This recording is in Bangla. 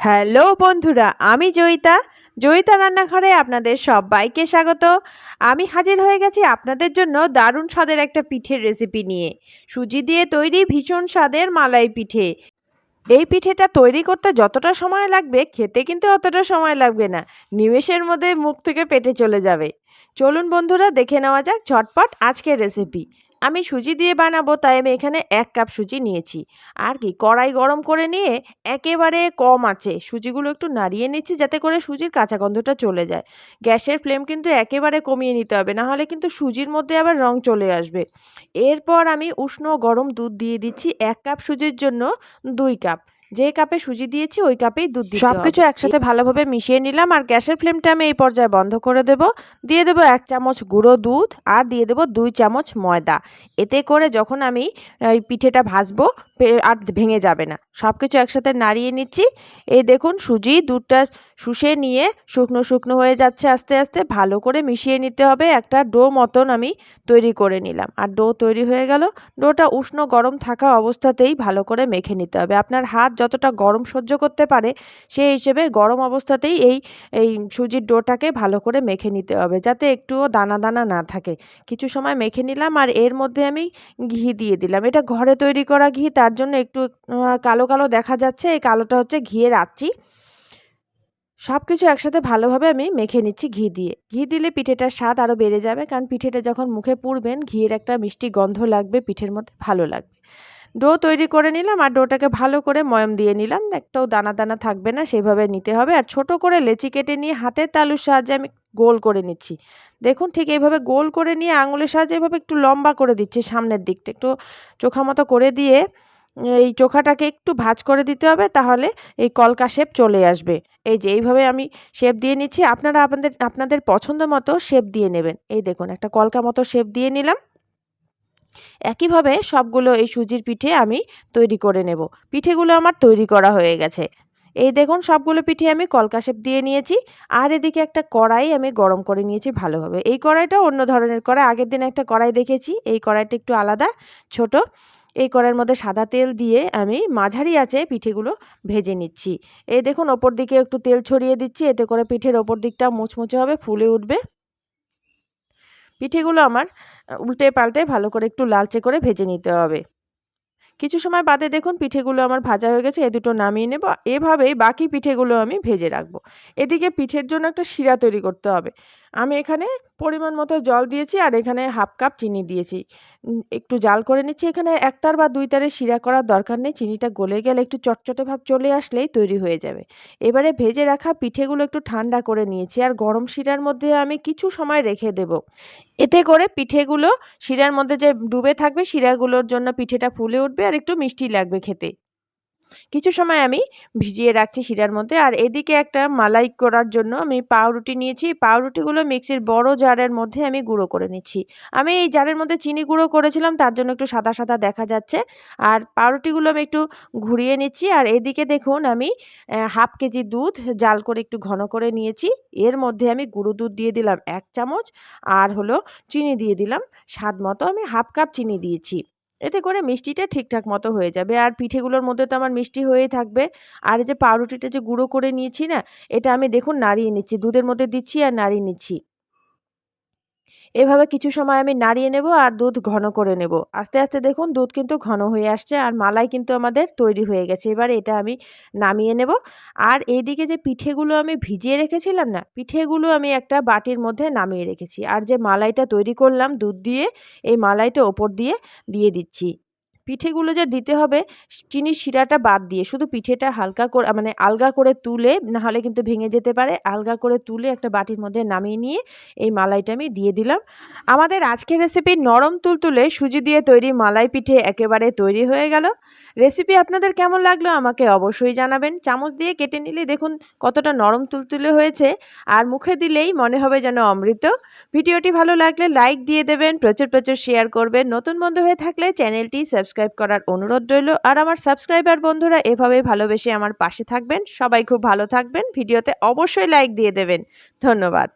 হ্যালো বন্ধুরা, আমি জয়িতা। জয়িতা রান্নাঘরে আপনাদের সবাইকে স্বাগত। আমি হাজির হয়ে গেছি আপনাদের জন্য দারুণ স্বাদের একটা পিঠের রেসিপি নিয়ে। সুজি দিয়ে তৈরি ভীষণ স্বাদের মালাই পিঠে। এই পিঠেটা তৈরি করতে যতটা সময় লাগবে, খেতে কিন্তু অতটা সময় লাগবে না। নিমেষের মধ্যে মুখ থেকে পেটে চলে যাবে। চলুন বন্ধুরা, দেখে নেওয়া যাক ঝটপট আজকের রেসিপি আমি সুজি দিয়ে বানাবো, তাই আমি এখানে এক কাপ সুজি নিয়েছি। আর কি, কড়াই গরম করে নিয়ে একেবারে কম আছে। সুজিগুলো একটু নাড়িয়ে নিচ্ছি যাতে করে সুজির কাঁচা গন্ধটা চলে যায়। গ্যাসের ফ্লেম কিন্তু একেবারে কমিয়ে নিতে হবে, না হলে কিন্তু সুজির মধ্যে আবার রং চলে আসবে। এরপর আমি উষ্ণ গরম দুধ দিয়ে দিচ্ছি এক কাপ সুজির জন্য দুই কাপ। যে কাপে সুজি দিয়েছি ওই কাপেই দুধ দিতে সব কিছু একসাথে ভালোভাবে মিশিয়ে নিলাম আর গ্যাসের ফ্লেমটা আমি এই পর্যায়ে বন্ধ করে দেব। দিয়ে দেবো এক চামচ গুঁড়ো দুধ আর দিয়ে দেবো দুই চামচ ময়দা। এতে করে যখন আমি এই পিঠেটা ভাজবো আর ভেঙে যাবে না। সব কিছু একসাথে নাড়িয়ে নিচ্ছি। এই দেখুন সুজি দুধটা শুষে নিয়ে শুকনো শুকনো হয়ে যাচ্ছে আস্তে আস্তে। ভালো করে মিশিয়ে নিতে হবে। একটা ডো মতন আমি তৈরি করে নিলাম। আর ডো তৈরি হয়ে গেল। ডোটা উষ্ণ গরম থাকা অবস্থাতেই ভালো করে মেখে নিতে হবে। আপনার হাত যতটা গরম সহ্য করতে পারে, সেই হিসেবে গরম অবস্থাতেই এই এই সুজির ডোটাকে ভালো করে মেখে নিতে হবে, যাতে একটুও দানা দানা না থাকে। কিছু সময় মেখে নিলাম আর এর মধ্যে আমি ঘি দিয়ে দিলাম। এটা ঘরে তৈরি করা ঘি, তার জন্য একটু কালো কালো দেখা যাচ্ছে। এই কালোটা হচ্ছে ঘিয়ের আচি। সব কিছু একসাথে ভালোভাবে আমি মেখে নিচ্ছি ঘি দিয়ে। ঘি দিলে পিঠেটার স্বাদ আরও বেড়ে যাবে, কারণ পিঠেটা যখন মুখে পুরবেন ঘিয়ের একটা মিষ্টি গন্ধ লাগবে, পিঠের মধ্যে ভালো লাগবে। ডো তৈরি করে নিলাম আর ডোটাকে ভালো করে ময়ম দিয়ে নিলাম। একটাও দানা দানা থাকবে না সেভাবে নিতে হবে। আর ছোট করে লেচি কেটে নিয়ে হাতের তালুর সাহায্যে আমি গোল করে নিচ্ছি। দেখুন ঠিক এইভাবে গোল করে নিয়ে আঙুলের সাহায্যে এভাবে একটু লম্বা করে দিচ্ছি সামনের দিকটা। একটু চোখা মতো করে দিয়ে এই চোখাটাকে একটু ভাজ করে দিতে হবে তাহলে এই কলকা শেপ চলে আসবে। এই যে এইভাবে আমি শেপ দিয়ে নিচ্ছি। আপনারা আপনাদের আপনাদের পছন্দ মতো শেপ দিয়ে নেবেন। এই দেখুন একটা কলকা মতো শেপ দিয়ে নিলাম। একইভাবে সবগুলো এই সুজির পিঠে আমি তৈরি করে নেব। পিঠেগুলো আমার তৈরি করা হয়ে গেছে। এই দেখুন, সবগুলো পিঠে আমি কলকা শেপ দিয়ে নিয়েছি আর এদিকে একটা কড়াই আমি গরম করে নিয়েছি ভালোভাবে। এই কড়াইটা অন্য ধরনের কড়াই। আগের দিন একটা কড়াই দেখেছি, এই কড়াইটা একটু আলাদা, ছোট। এই কড়াইয়ের মধ্যে সাদা তেল দিয়ে আমি মাঝারি আছে পিঠেগুলো ভেজে নিচ্ছি। এই দেখুন, ওপর দিকে একটু তেল ছড়িয়ে দিচ্ছি, এতে করে পিঠের ওপর দিকটা মুচমুচে হবে, ফুলে উঠবে। পিঠেগুলো আমার উল্টে পাল্টে ভালো করে একটু লালচে করে ভেজে নিতে হবে। কিছু সময় বাদে দেখুন পিঠেগুলো আমার ভাজা হয়ে গেছে, এ দুটো নামিয়ে নেব। এভাবেই বাকি পিঠেগুলো আমি ভেজে রাখব। এদিকে পিঠের জন্য একটা শিরা তৈরি করতে হবে। আমি এখানে পরিমাণ মতো জল দিয়েছি আর এখানে হাফ কাপ চিনি দিয়েছি। একটু জাল করে নিচ্ছি। এখানে একতার বা দুই তারে শিরা করার দরকার নেই। চিনিটা গলে গেলে একটু চটচটে ভাব চলে আসলেই তৈরি হয়ে যাবে। এবারে ভেজে রাখা পিঠেগুলো একটু ঠান্ডা করে নিয়েছি আর গরম শিরার মধ্যে আমি কিছু সময় রেখে দেব। এতে করে পিঠেগুলো শিরার মধ্যে যে ডুবে থাকবে, শিরাগুলোর জন্য পিঠেটা ফুলে উঠবে আর একটু মিষ্টি লাগবে খেতে। কিছু সময় আমি ভিজিয়ে রাখছি শিরার মধ্যে। আর এদিকে একটা মালাই করার জন্য আমি পাউরুটি নিয়েছি। পাউরুটিগুলো মিক্সির বড় জারের মধ্যে আমি গুঁড়ো করে নিচ্ছি। আমি এই জারের মধ্যে চিনি গুঁড়ো করেছিলাম, তার জন্য একটু সাদা সাদা দেখা যাচ্ছে। আর পাউরুটিগুলো আমি একটু ঘুরিয়ে নিচ্ছি। আর এদিকে দেখুন আমি হাফ কেজি দুধ জাল করে একটু ঘন করে নিয়েছি। এর মধ্যে আমি গুঁড়ো দুধ দিয়ে দিলাম এক চামচ। আর হলো চিনি দিয়ে দিলাম। স্বাদ মতো আমি হাফ কাপ চিনি দিয়েছি। এতে করে মিষ্টিটা ঠিকঠাক মতো হয়ে যাবে। আর পিঠেগুলোর মধ্যে তো আমার মিষ্টি হয়েই থাকবে। আর যে পাউরুটিটা যে গুঁড়ো করে নিয়েছি না, এটা আমি দেখুন নাড়িয়ে নিচ্ছি। দুধের মধ্যে দিচ্ছি আর নাড়িয়ে নিচ্ছি। এভাবে কিছু সময় আমি নাড়িয়ে নেব আর দুধ ঘন করে নেব। আস্তে আস্তে দেখুন দুধ কিন্তু ঘন হয়ে আসছে আর মালাই কিন্তু আমাদের তৈরি হয়ে গেছে। এবার এটা আমি নামিয়ে নেব। আর এইদিকে যে পিঠেগুলো আমি ভিজিয়ে রেখেছিলাম না, পিঠেগুলো আমি একটা বাটির মধ্যে নামিয়ে রেখেছি। আর যে মালাইটা তৈরি করলাম দুধ দিয়ে, এই মালাইটা ওপর দিয়ে দিয়ে দিচ্ছি। পিঠেগুলো যে দিতে হবে, চিনির শিরাটা বাদ দিয়ে, শুধু পিঠেটা হালকা করে মানে আলগা করে তুলে, নাহলে কিন্তু ভেঙে যেতে পারে, আলগা করে তুলে একটা বাটির মধ্যে নামিয়ে নিয়ে এই মালাইটা আমি দিয়ে দিলাম। আমাদের আজকের রেসিপি নরম তুলতুলে সুজি দিয়ে তৈরি মালাই পিঠে একেবারে তৈরি হয়ে গেল। রেসিপি আপনাদের কেমন লাগল আমাকে অবশ্যই জানাবেন। চামচ দিয়ে কেটে নিলে দেখুন কতটা নরম তুলতুলে হয়েছে, আর মুখে দিলেই মনে হবে যেন অমৃত। ভিডিওটি ভালো লাগলে লাইক দিয়ে দেবেন, প্রচুর প্রচুর শেয়ার করবেন। নতুন বন্ধু হয়ে থাকলে চ্যানেলটি সাবস্ক্রাইব করার অনুরোধ রইল। আর আমার সাবস্ক্রাইবার বন্ধুরা এভাবে ভালোবেসে আমার পাশে থাকবেন। সবাই খুব ভালো থাকবেন। ভিডিওতে অবশ্যই লাইক দিয়ে দেবেন। ধন্যবাদ।